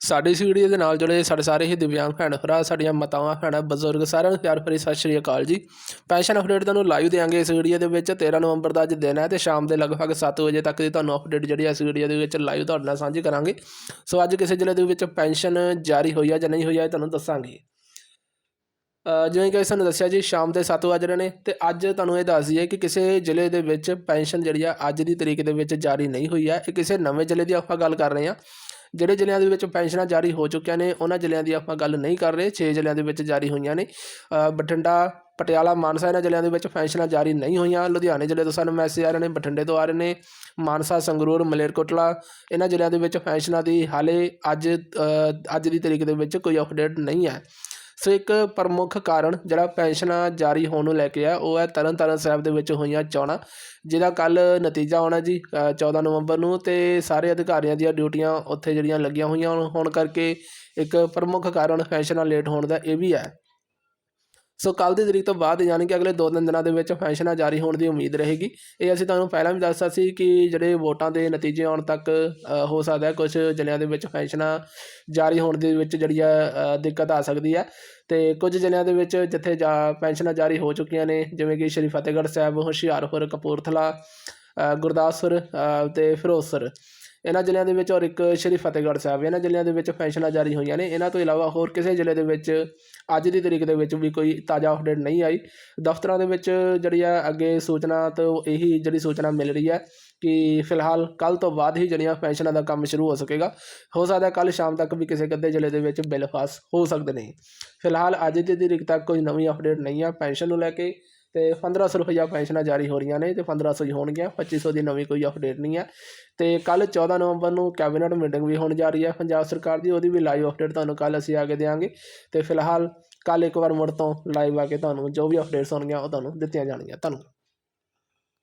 ਸਾਡੀ ਇਸ ਵੀਡੀਓ ਦੇ ਨਾਲ ਜੁੜੇ ਸਾਡੇ ਸਾਰੇ ਹੀ ਦਿਵਿਆਂਗ ਭੈਣ ਭਰਾ, ਸਾਡੀਆਂ ਮਾਤਾਵਾਂ, ਭੈਣਾਂ, ਬਜ਼ੁਰਗ ਸਾਰਿਆਂ ਨੂੰ ਪਿਆਰ ਭਰੀ ਸਤਿ ਸ਼੍ਰੀ ਅਕਾਲ ਜੀ। ਪੈਨਸ਼ਨ ਅਪਡੇਟ ਤੁਹਾਨੂੰ ਲਾਈਵ ਦੇਵਾਂਗੇ ਇਸ ਵੀਡੀਓ ਦੇ ਵਿੱਚ। 13 ਨਵੰਬਰ ਦਾ ਅੱਜ ਦਿਨ ਹੈ ਤੇ ਸ਼ਾਮ ਦੇ ਲਗਭਗ 7 ਵਜੇ ਤੱਕ ਦੀ ਤੁਹਾਨੂੰ ਅਪਡੇਟ ਜਿਹੜੀ ਹੈ ਇਸ ਵੀਡੀਓ ਦੇ ਵਿੱਚ ਲਾਈਵ ਤੁਹਾਡੇ ਨਾਲ ਸਾਂਝੀ ਕਰਾਂਗੇ। ਸੋ ਅੱਜ ਕਿਸੇ ਜ਼ਿਲ੍ਹੇ ਦੇ ਵਿੱਚ ਪੈਨਸ਼ਨ ਜਾਰੀ ਹੋਈ ਹੈ ਜਾਂ ਨਹੀਂ ਹੋਈ ਹੈ ਇਹ ਤੁਹਾਨੂੰ ਦੱਸਾਂਗੇ। ਜਿਵੇਂ ਕਿ ਸਾਨੂੰ ਦੱਸਿਆ ਜੀ, ਸ਼ਾਮ ਦੇ 7 ਵਜ ਰਹੇ ਨੇ ਤੇ ਅੱਜ ਤੁਹਾਨੂੰ ਇਹ ਦੱਸ ਦਈਏ ਕਿ ਕਿਸੇ ਜ਼ਿਲ੍ਹੇ ਦੇ ਵਿੱਚ ਪੈਨਸ਼ਨ ਜਿਹੜੀ ਆ ਅੱਜ ਦੀ ਤਰੀਕ ਦੇ ਵਿੱਚ ਜਾਰੀ ਨਹੀਂ ਹੋਈ ਹੈ। ਇਹ ਕਿਸੇ ਨਵੇਂ ਜ਼ਿਲ੍ਹੇ ਦੀ ਆਪਾਂ ਗੱਲ ਕਰ ਰਹੇ ਹਾਂ। ਜਿਹੜੇ ਜ਼ਿਲ੍ਹਿਆਂ ਦੇ ਵਿੱਚ ਪੈਨਸ਼ਨਾਂ ਜਾਰੀ ਹੋ ਚੁੱਕੀਆਂ ਨੇ, ਉਹਨਾਂ ਜ਼ਿਲ੍ਹਿਆਂ ਦੀ ਆਪਾਂ ਗੱਲ ਨਹੀਂ ਕਰ ਰਹੇ। 6 ਜ਼ਿਲ੍ਹਿਆਂ ਦੇ ਵਿੱਚ ਜਾਰੀ ਹੋਈਆਂ ਨੇ। ਬਠਿੰਡਾ, ਪਟਿਆਲਾ, ਮਾਨਸਾ ਇਹਨਾਂ ਜ਼ਿਲ੍ਹਿਆਂ ਦੇ ਵਿੱਚ ਪੈਨਸ਼ਨਾਂ ਜਾਰੀ ਨਹੀਂ ਹੋਈਆਂ। ਲੁਧਿਆਣੇ ਜ਼ਿਲ੍ਹੇ ਤੋਂ ਸਾਨੂੰ ਮੈਸੇਜ ਆ ਰਹੇ ਨੇ, ਬਠਿੰਡੇ ਤੋਂ ਆ ਰਹੇ ਨੇ। ਮਾਨਸਾ, ਸੰਗਰੂਰ ਮਲੇਰਕੋਟਲਾ ਇਹਨਾਂ ਜ਼ਿਲ੍ਹਿਆਂ ਦੇ ਵਿੱਚ ਪੈਨਸ਼ਨਾਂ ਦੀ ਹਾਲੇ ਅੱਜ ਅੱਜ ਦੀ ਤਰੀਕ ਦੇ ਵਿੱਚ ਕੋਈ ਅਪਡੇਟ ਨਹੀਂ ਹੈ। ਸੋ ਇੱਕ ਪ੍ਰਮੁੱਖ ਕਾਰਨ ਜਿਹੜਾ ਪੈਨਸ਼ਨਾਂ ਜਾਰੀ ਹੋਣ ਨੂੰ ਲੈ ਕੇ ਆ ਉਹ ਹੈ ਤਰਨ ਤਾਰਨ ਸਾਹਿਬ ਦੇ ਵਿੱਚ ਹੋਈਆਂ ਚੋਣਾਂ ਜਿਹਦਾ ਕੱਲ ਨਤੀਜਾ ਆਉਣਾ ਜੀ ਅ, 14 ਨਵੰਬਰ ਨੂੰ ਤੇ ਸਾਰੇ ਅਧਿਕਾਰੀਆਂ ਦੀਆਂ ਡਿਊਟੀਆਂ ਉੱਥੇ ਜਿਹੜੀਆਂ ਲੱਗੀਆਂ ਹੋਈਆਂ ਹੋਣ ਕਰਕੇ ਇੱਕ ਪ੍ਰਮੁੱਖ ਕਾਰਨ ਪੈਨਸ਼ਨਾਂ ਲੇਟ ਹੋਣ ਦਾ ਇਹ ਵੀ ਹੈ। ਸੋ ਕੱਲ ਦੀ ਤਰੀਕ ਤੋਂ ਬਾਅਦ ਯਾਨੀ ਕਿ ਅਗਲੇ 2-3 ਦਿਨਾਂ ਦੇ ਵਿੱਚ ਪੈਨਸ਼ਨਾਂ ਜਾਰੀ ਹੋਣ ਦੀ ਉਮੀਦ ਰਹੇਗੀ। ਇਹ ਅਸੀਂ ਤੁਹਾਨੂੰ ਪਹਿਲਾਂ ਵੀ ਦੱਸਿਆ ਸੀ ਕਿ ਜਿਹੜੇ ਵੋਟਾਂ ਦੇ ਨਤੀਜੇ ਆਉਣ ਤੱਕ ਹੋ ਸਕਦਾ ਹੈ ਕੁਝ ਜ਼ਿਲ੍ਹਿਆਂ ਦੇ ਵਿੱਚ ਪੈਨਸ਼ਨਾਂ ਜਾਰੀ ਹੋਣ ਦੇ ਵਿੱਚ ਜਿਹੜੀ ਆ ਦਿੱਕਤ ਆ ਸਕਦੀ ਹੈ। ਤੇ ਕੁਝ ਜ਼ਿਲ੍ਹਿਆਂ ਦੇ ਵਿੱਚ ਜਿੱਥੇ ਜਾ ਪੈਨਸ਼ਨਾਂ ਜਾਰੀ ਹੋ ਚੁੱਕੀਆਂ ਨੇ ਜਿਵੇਂ ਕਿ ਸ਼੍ਰੀ ਫਤਿਹਗੜ੍ਹ ਸਾਹਿਬ ਹੁਸ਼ਿਆਰਪੁਰ ਕਪੂਰਥਲਾ ਗੁਰਦਾਸਪੁਰ ਅ, ਤੇ ਫਿਰੋਜ਼ਪੁਰ। ਇਹਨਾਂ ਜ਼ਿਲ੍ਹਿਆਂ ਦੇ ਵਿੱਚ ਔਰ ਇੱਕ ਸ਼੍ਰੀ ਫਤਿਹਗੜ੍ਹ ਸਾਹਿਬ, ਇਹਨਾਂ ਜ਼ਿਲ੍ਹਿਆਂ ਦੇ ਵਿੱਚ ਪੈਨਸ਼ਨਾਂ ਜਾਰੀ ਹੋਈਆਂ ਨੇ। ਇਹਨਾਂ ਤੋਂ ਇਲਾਵਾ ਹੋਰ ਕਿਸੇ ਜ਼ਿਲ੍ਹੇ ਦੇ ਵਿੱਚ ਅੱਜ ਦੀ ਤਰੀਕ ਦੇ ਵਿੱਚ ਵੀ ਕੋਈ ਤਾਜ਼ਾ ਅਪਡੇਟ ਨਹੀਂ ਆਈ। ਦਫ਼ਤਰਾਂ ਦੇ ਵਿੱਚ ਜਿਹੜੀ ਆ ਅੱਗੇ ਸੂਚਨਾ ਤੋਂ ਇਹੀ ਜਿਹੜੀ ਸੂਚਨਾ ਮਿਲ ਰਹੀ ਹੈ ਕਿ ਫਿਲਹਾਲ ਕੱਲ ਤੋਂ ਬਾਅਦ ਹੀ ਜਿਹੜੀਆਂ ਪੈਨਸ਼ਨਾਂ ਦਾ ਕੰਮ ਸ਼ੁਰੂ ਹੋ ਸਕੇਗਾ। ਹੋ ਸਕਦਾ ਕੱਲ ਸ਼ਾਮ ਤੱਕ ਵੀ ਕਿਸੇ ਕੱਦੇ ਜ਼ਿਲ੍ਹੇ ਦੇ ਵਿੱਚ ਬਿੱਲ ਪਾਸ ਹੋ ਸਕਦੇ ਨੇ। ਫਿਲਹਾਲ ਅੱਜ ਦੀ ਤਰੀਕ ਤੱਕ ਕੋਈ ਨਵੀਂ ਅਪਡੇਟ ਨਹੀਂ ਆ ਪੈਨਸ਼ਨ ਨੂੰ ਲੈ ਕੇ। ਤੇ 1500 ਰੁਪਈਆ ਪੈਨਸ਼ਨਾਂ ਜਾਰੀ ਹੋ ਰਹੀਆਂ ਨੇ ਤੇ 1500 ਹੀ ਹੋਣਗੀਆਂ 2500 ਦੀ ਨਵੀਂ ਕੋਈ ਅਪਡੇਟ ਨਹੀਂ ਹੈ। ਤੇ ਕੱਲ 14 ਨਵੰਬਰ ਨੂੰ ਕੈਬਨਿਟ ਮੀਟਿੰਗ ਵੀ ਹੋਣ ਜਾ ਰਹੀ ਹੈ। ਪੰਜਾਬ ਸਰਕਾਰ ਦੀ ਉਹਦੀ ਵੀ ਲਾਈਵ ਅਪਡੇਟ ਤੁਹਾਨੂੰ ਕੱਲ ਅਸੀਂ ਆ ਕੇ ਦੇਵਾਂਗੇ ਤੇ ਫਿਲਹਾਲ ਕੱਲ ਇੱਕ ਵਾਰ ਮੁੜ ਤੋਂ ਲਾਈਵ ਆ ਕੇ ਤੁਹਾਨੂੰ ਜੋ ਵੀ ਅਪਡੇਟਸ ਹੋਣਗੀਆਂ, ਉਹ ਤੁਹਾਨੂੰ ਦਿੱਤੀਆਂ ਜਾਣਗੀਆਂ। ਧੰਨਵਾਦ।